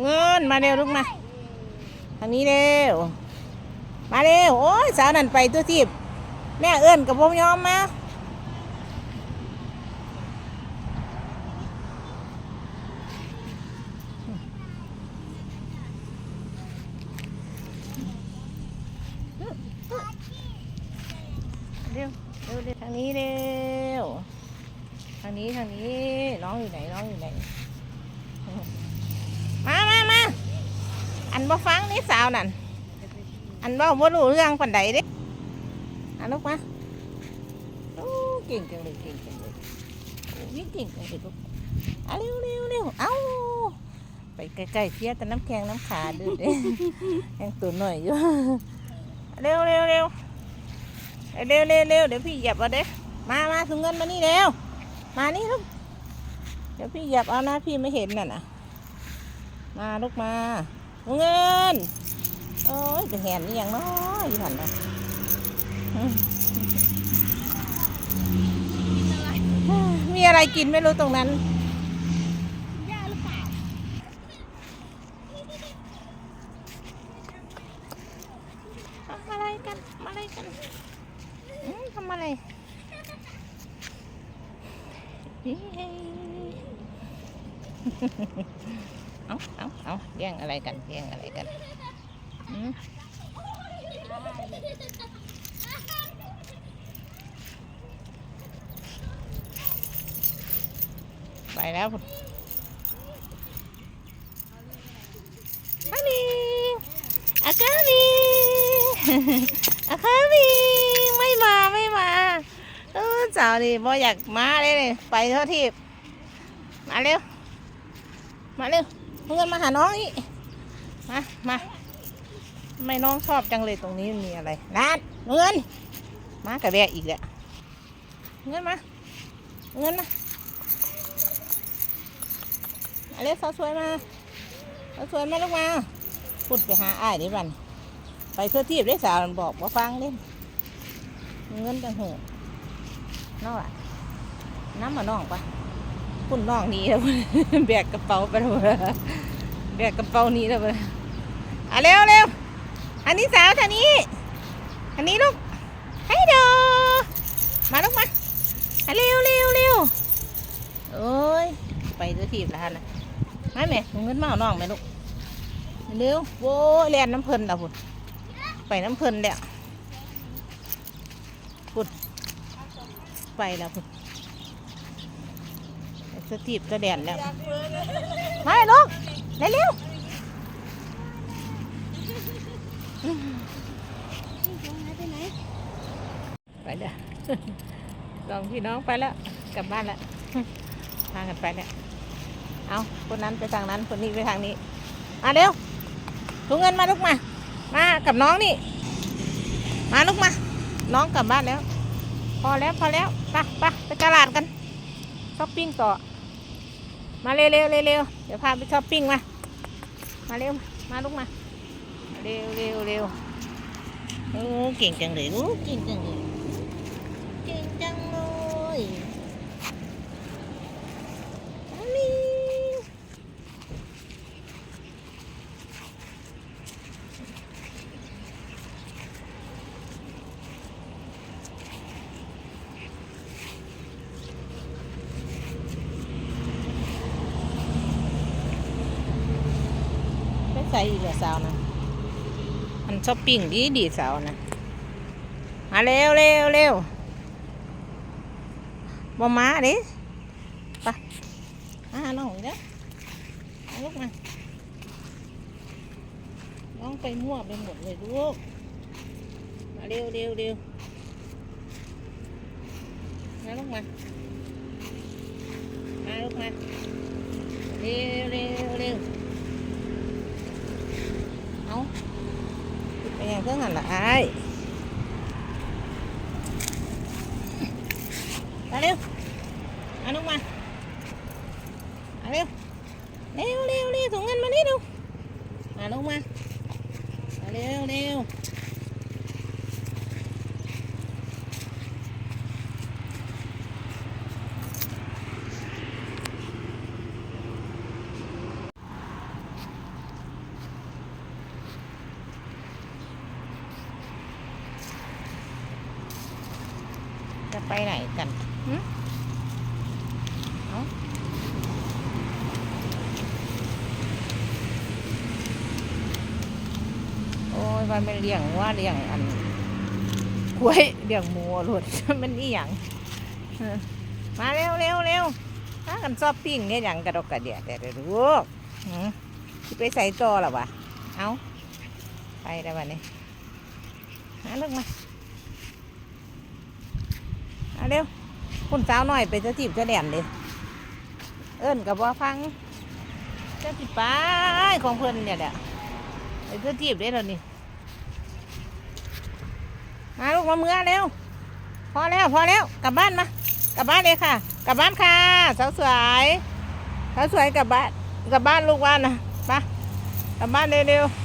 เงินมาเร็วลูกมาทางนี้เร็ว มาเร็ว โอ้ยสาวนั่นไปตัวทีบแม่เอื้อนกับผมยอมมาเร็วเร็วเร็วทางนี้เร็ว ทางนี้ทางนี้น้องอยู่ไหนน้องอยู่ไหน อันบ่ฟังนี่สาวนั่น อันบ่บ่รู้เรื่องปันใดเด้อันลูกมาโอ้เก่งจังเลยเก่งจังเลยโอ้ยเก่งจังเลยลูกเอาเร็วเร็วเร็วเอาไปใกล้ๆเทียแต่น้ำแข็งน้ำขาดื้อเด้ยังตัวหน่อยอยู่เร็วเร็วเร็วเร็วเร็วเร็วเดี๋ยวพี่เหยียบเอาเด้มามาถุงเงินมานี่เร็วมานี่ลูกเดี๋ยวพี่เหยียบเอานะพี่ไม่เห็นน่ะนะมาลูกมา เงินโอ้ยเป็นแหนนี่ยังน้อยอยู่หันนะอืมมีอะไรกินไม่รู้ตรงนั้นย่าหรือเปล่าทำอะไรกันทำอะไรกันอืมทำอะไรเย้ เอาเอาเอาแย่งอะไรกันแย่งอะไรกันอืมไปแล้วคุณฮันนี่อากาลีอากาลีไม่มาไม่มาเออเจ้านี่บ่อยากมาเลยไปเท่าที่มาเร็ว มาเร็ว เงินมาหาน้องอีมามาทำไม่น้องชอบจังเลยตรงนี้มีอะไรนัดเงิน มากระแบะอีกแหละเงินมาเงินมามาเร็วสาวสวยมาสาวสวยมาลูกมาพูดไปหาอ้ายดิบันไปเพื่อทีบได้สาวบอกว่าฟังเล่นเงินจังหูน้องอะน้ำมาน้องปะ คุณน้องนี้แล้วแบกกระเป๋าไปแล้วแบกกระเป๋านี้แล้วอะเร็วเร็วอันนี้สาวทางนี้อันนี้ลูกให้ดอมาลูกมาอะเร็วเร็วเร็วโอ้ยไปตัวทีบแล้วนะมาแม่เงินมาเอาน้องไหมลูกเร็วโว้ยเรียนน้ำเพลินล้วพุ่นไปน้ำเพลินแล้วพุ่นไปแล้วพุ่น สตีบก็แดนแล้วมาเลยลูกเร็วเร็วไปเด้อสองพี่น้องไปแล้วกลับบ้านแล้วพากันไปแล้วเอาคนนั้นไปทางนั้นคนนี้ไปทางนี้มาเร็วถุงเงินมาลูกมา มากับน้องนี่ มาลูกมา น้องกลับบ้านแล้ว พอแล้วพอแล้วไปไปไปตลาดกันช้อปปิ้งต่อ มาเร็วเร็วเร็วเร็วเดี๋ยวพาไปช้อปปิ้งมา มาเร็ว มาลูกมา เร็วเร็วเร็วโอ้เก่งจังเลยโอ้เก่งจังเลย เก่งจังเลยอันนี้ไป ใส่อีกเหรอสาวนะมันช้อปปิ้งดีดีสาวนะมาเร็วเร็วเร็วบ่มาเดิไปมาหาน้องอีกแล้วเอาลูกมาน้องไปมั่วไปหมดเลยลูกมาเร็วเร็วเร็วมาลูกมามาลูกมาเร็วเร็วเร็ว เอาไปยังเครื่องหันละไอ้าย มาเร็วมาลูกมามาเร็ว เร็วเร็วเร็วถุงเงินมานี่ดูมาลูกมามาเร็วเร็ว ไปไหนกันหึเอาโอ้ยมันเป็นเลี้ยงว่าเลี้ยงอันกล้วยเลี้ยงหมูหลุดมันนี่อย่างเออมาเร็วเร็วเร็วถ้ากันชอบปิ้งเนี่ยอย่างกระดกกระเดียแต่เดี๋ยวลูกหือสิไปใส่ต่อหรอวะเอาไปแล้ววันนี้หาลูกมาเอา เร็วคุณสาวหน่อยไปจะจีบจะแดนเลยเอิ้นกับว่าฟังจะจีบไปของเพื่อนเนี่ยแหละไปจะจีบได้แล้วนี่มาลูกมาเมื่อเร็วพอแล้วพอแล้วกลับบ้านมากลับบ้านเลยค่ะ กลับบ้านค่ะสาวสวยสาวสวยกลับบ้านกลับบ้านลูกว่านนะไปกลับบ้านเร็วๆ